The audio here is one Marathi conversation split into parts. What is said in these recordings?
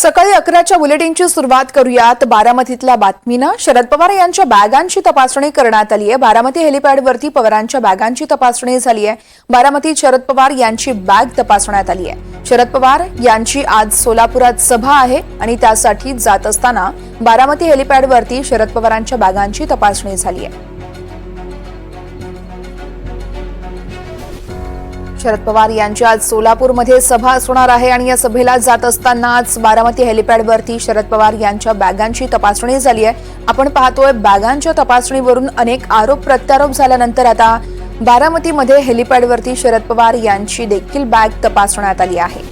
सकाळी अकराच्या बुलेटिनची सुरुवात करूयात. बारामतीतल्या बातमीनं शरद पवार यांच्या बॅगांची तपासणी करण्यात आली आहे बारामती हेलिपॅडवरती पवारांच्या बॅगांची तपासणी झाली आहे बारामतीत शरद पवार यांची बॅग तपासण्यात आली आहे शरद पवार यांची आज सोलापुरात सभा आहे आणि त्यासाठी जात असताना बारामती हेलिपॅडवरती शरद पवारांच्या बॅगांची तपासणी झाली आहे शरद पवार यांची आज सोलापूरमध्ये सभा असणार आहे आणि या सभेला जात असतानाच बारामती हेलिपॅडवरती शरद पवार यांच्या बॅगांची तपासणी झाली आहे. आपण पाहतोय बॅगांच्या तपासणीवरून अनेक आरोप प्रत्यारोप झाल्यानंतर आता बारामतीमध्ये हेलिपॅडवरती शरद पवार यांची देखील बॅग तपासण्यात आली आहे.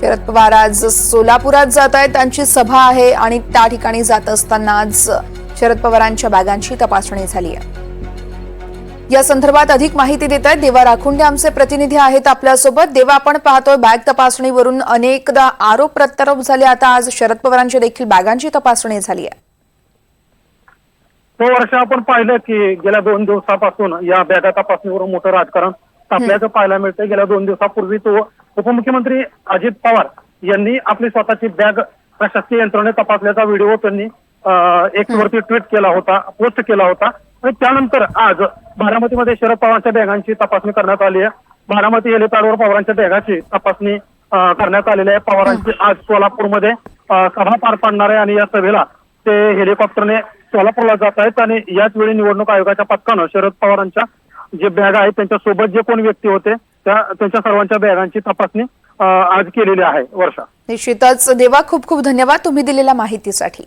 शरद पवार आज सोलापुरात जात आहेत त्यांची सभा आहे आणि त्या ठिकाणी जात असताना आज शरद पवारांच्या बॅगांची तपासणी झाली आहे. या संदर्भात अधिक माहिती देत आहेत. देवा राखुंडे आमचे प्रतिनिधी आहेत आपल्यासोबत. देवा आपण पाहतोय बॅग तपासणीवरून अनेकदा आरोप प्रत्यारोप झाले. आता आज शरद पवारांची देखील बॅगांची तपासणी झाली आहे. तो वर्ष आपण पाहिलं की गेल्या दोन दिवसापासून या बॅगा तपासणीवरून मोठं राजकारण तापल्याचं पाहायला मिळतंय. गेल्या दोन दिवसापूर्वी तो उपमुख्यमंत्री अजित पवार यांनी आपली स्वतःची बॅग प्रशासकीय यंत्रणेत तपासल्याचा व्हिडिओ त्यांनी एक्स वरती ट्विट केला होता पोस्ट केला होता. आणि त्यानंतर आज बारामतीमध्ये शरद पवारांच्या बॅगांची तपासणी करण्यात आली आहे. बारामती हेलिपॅडवर पवारांच्या बॅगाची तपासणी करण्यात आलेली आहे. पवारांची आज सोलापूरमध्ये सभा पार पाडणार आहे आणि या सभेला ते हेलिकॉप्टरने सोलापूरला जात आहेत आणि याच वेळी निवडणूक आयोगाच्या पथकानं शरद पवारांच्या जे बॅग आहेत त्यांच्यासोबत जे कोण व्यक्ती होते त्या त्यांच्या सर्वांच्या बॅगांची तपासणी आज केलेली आहे वर्षा. निश्चितच. देवा खूप खूप धन्यवाद तुम्ही दिलेल्या माहितीसाठी.